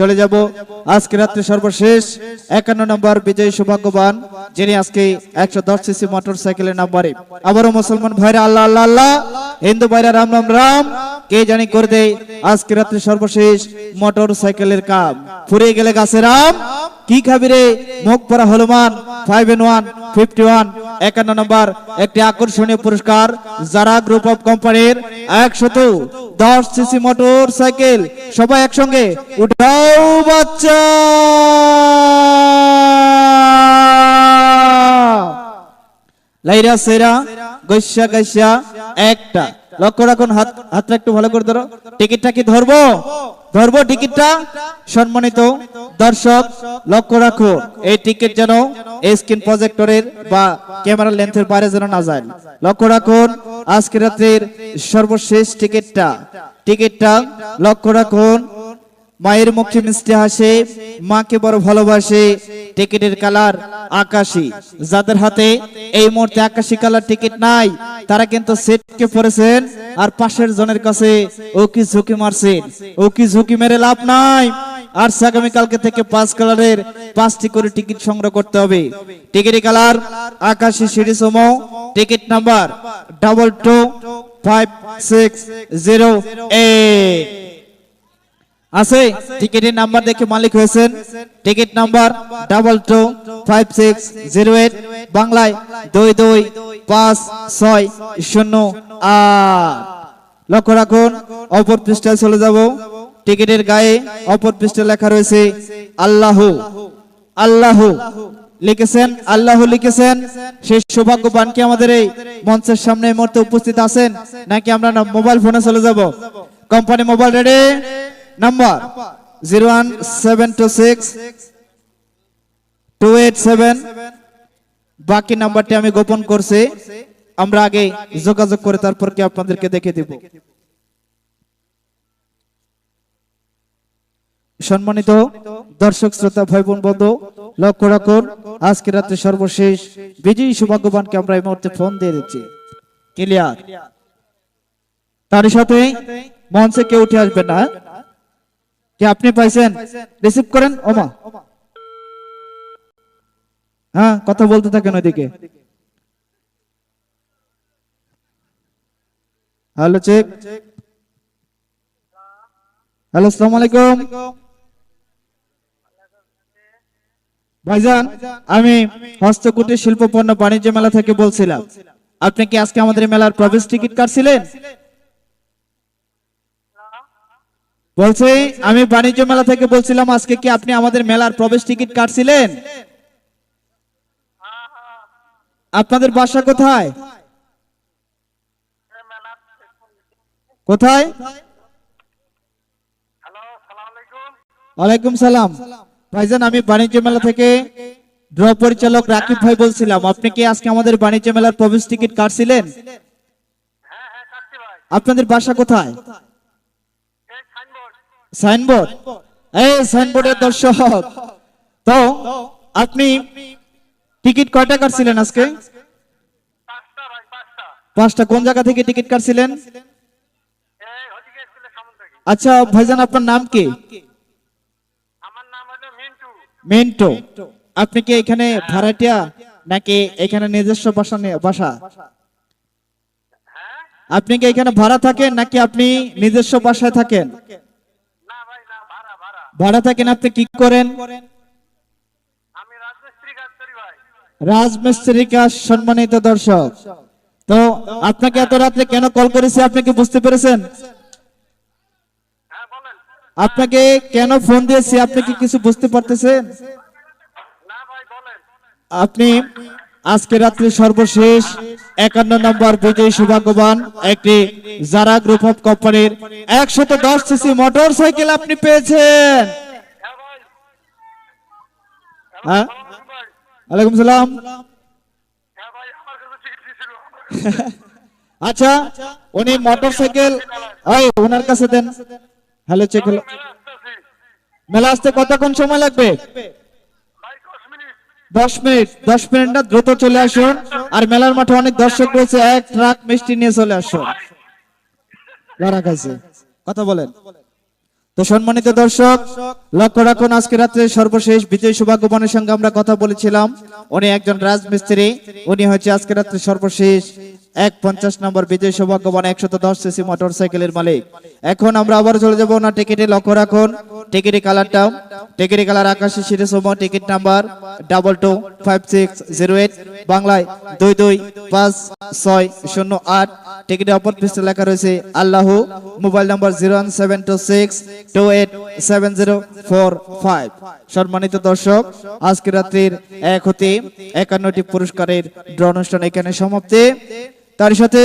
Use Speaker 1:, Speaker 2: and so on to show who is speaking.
Speaker 1: চলে যাব। আজকে রাত্রে সর্বশেষ একান্ন নম্বর বিজয়ী সৌভাগ্যবান, যিনি আজকে একশো দশ সিসি মোটর সাইকেলের নাম্বারে। আবারও মুসলমান ভাইরা, আল্লাহ আল্লাহ আল্লাহ। হিন্দু ভাইরা, রাম রাম রাম। কে জানি করে দেয় আজকে রাত্রে সর্বশেষ মোটর সাইকেলের কাম। ফুরিয়ে গেলে গাছের আম কি খাবি রে? মুখ পরা Hanuman five N one fifty one একান্ন নম্বর একটি আকর্ষণীয় পুরস্কার যারা গ্রুপ অফ কোম্পানির একশত দশ সিসি মোটর সাইকেল। সবাই একসঙ্গে উঠাও বাচ্চা! লাইরা, সেরা, গৈসা গাইসা একটা। লক্ষ্য রাখুন, হাত হাতটা একটু ভালো করে ধরো। টিকিটটা কি ধরবো? ধরবো টিকিটটা। সম্মানিত দর্শক, লক্ষ্য রাখো, এই টিকিট যেন স্ক্রিন প্রজেক্টরের বা ক্যামেরা লেন্থের বাইরে যেন না যায়। লক্ষ্য রাখুন আজকে রাত্রির সর্বশেষ টিকিটটা। টিকিটটা লক্ষ্য রাখুন। মায়ের মুখে মিষ্টি হাসে, মাকে বড় ভালোবাসে। টিকিটের কালার আকাশি। যাদের হাতে এই মুহূর্তে আকাশি কালার টিকিট নাই, তারা কিন্তু সেটকে পড়েছেন আর পাশের জনের কাছে ও কি ঝুঁকি মারছেন, ও কি ঝুঁকি মেরে লাভ নাই। আর আগামী কালকে থেকে পাঁচ কালারের পাঁচটি করে টিকিট সংগ্রহ করতে হবে। টিকিটের কালার আকাশি সিঁড়ি সমো ticket number double two five six zero eight আছে? টিকিটের নাম্বার দেখে মালিক হয়েছেন। Ticket number double two five six zero eight বাংলায় দুই দুই পাঁচ ছয় শূন্য আট। লক্ষ্য রাখুন অপর পৃষ্ঠায় চলে যাব। টিকিটের গায়ে অপর পৃষ্ঠায় লেখা রয়েছে আল্লাহ। আল্লাহ লিখেছেন আল্লাহ লিখেছেন। সেই সৌভাগ্যবান কি আমাদের এই মঞ্চের সামনে মুহূর্তে উপস্থিত আছেন? নাকি আমরা মোবাইল ফোনে চলে যাব? Company mobile ready number zero one seven two six two eight seven বাকি নাম্বারটি আমি গোপন করছি। আমরা আগে যোগাযোগ করে তারপর কি আপনাদেরকে দেখে দিব। সম্মানিত দর্শক, শ্রোতা ভাই বোন বন্ধু, লক্ষ্য রাখুন আজকে রাত্রে সর্বশেষ বিজয়ী সৌভাগ্যবানকে আমরা এই মুহূর্তে ফোন দিয়ে দিচ্ছি। ক্লিয়ার? তার সাথে মঞ্চে কেউ উঠে আসবে না কি আপনি পাইছেন? রিসিভ করেন? ওমা। হ্যাঁ কথা বলতে থাকেন ওইদিকে। Hello, check. হ্যালো, আসসালামু আলাইকুম। ভাইজান, আমি হস্তকুটির শিল্প পণ্য বাণিজ্য মেলা থেকে বলছিলাম। আপনি কি আজকে আমাদের মেলার প্রবেশ টিকিট কাটছিলেন? বলছি, আমি বাণিজ্য মেলা থেকে বলছিলাম, আজকে কি আপনি আমাদের মেলার প্রবেশ টিকিট কাটছিলেন? আপনাদের বাসা কোথায়? কোথায়? ওয়ালাইকুম সালাম। ভাইজান, আমি বাণিজ্য মেলা থেকে ড্র পরিচালক রাকিব ভাই বলছিলাম, আপনি কি আজকে আমাদের বাণিজ্য মেলার প্রবেশ টিকিট কাটছিলেন? আপনাদের বাসা কোথায়?
Speaker 2: সাইনবোর্ড।
Speaker 1: এই সাইনবোর্ডের দর্শক, তো আপনি টিকিট কয়টা কাটছিলেন আজকে?
Speaker 2: পাঁচটা,
Speaker 1: কোন জায়গা থেকে টিকিট কাটছিলেন? আচ্ছা ভাইজান, আপনার নাম কি?
Speaker 2: মিন্টু।
Speaker 1: আপনি কি এখানে ভাড়াটিয়া নাকি এখানে নিজস্ব বাসা বাসা? আপনি কি এখানে ভাড়া থাকেন নাকি আপনি নিজস্ব বাসায় থাকেন?
Speaker 2: ভাড়া
Speaker 1: থাকেন আপনি কি করেন?
Speaker 2: রাজমিস্ত্রি কাজ
Speaker 1: সম্মানিত দর্শক। তো আপনাকে এত রাত্রে কেন কল করেছি আপনি কি বুঝতে পেরেছেন?
Speaker 2: হ্যাঁ
Speaker 1: আপনাকে কেন ফোন দিয়েছি আপনি কি কিছু বুঝতে পারতেছেন? আপনি আজকে রাত্রে সর্বশেষ একান্ন নম্বর বিজয়ী সৌভাগ্যবান একটি যারা গ্রুপ অফ কোম্পানির একশত দশ সিসি মোটর সাইকেল আপনি পেয়েছেন।
Speaker 2: হ্যাঁ?
Speaker 1: আচ্ছা উনি মোটর সাইকেল ওনার কাছে দেন। হ্যালো চেক
Speaker 2: মেলা
Speaker 1: আসতে কতক্ষণ সময় লাগবে? দশ মিনিট দশ মিনিট না, দ্রুত চলে আসুন। আর মেলার মাঠে অনেক দর্শক রয়েছে, এক ট্রাক মিষ্টি নিয়ে চলে আসুন। যারা খাইছে কথা বলেন। তো সম্মানিত দর্শক, লক্ষ্য রাখুন, আজকে রাত্রে সর্বশেষ বিজয় সৌভাগ্যবানের সঙ্গে আমরা কথা বলেছিলাম। উনি একজন রাজমিস্ত্রি, উনি হচ্ছে আজকে রাত্রে সর্বশেষ এক পঞ্চাশ নম্বর বিজয় সৌভাগ্যবান একশত দশ সিসি মোটর সাইকেলের মালিক। এখন আমরা আবার চলে যাব না টিকিটে। লক্ষ্য রাখুন টিকিটের কালারটা টিকিটের কালার আকাশি সিরিজম ticket number double two five six zero eight বাংলায় দুই দুই পাঁচ ছয় শূন্য আট। টিকিটের অপর পৃষ্ঠে লেখা রয়েছে, Allah mobile number zero one seven two six two eight seven zero four five সম্মানিত দর্শক আজকে রাত্রির এক হতে একান্নটি পুরস্কারের ড্র অনুষ্ঠান এখানে সমাপ্তি। তার সাথে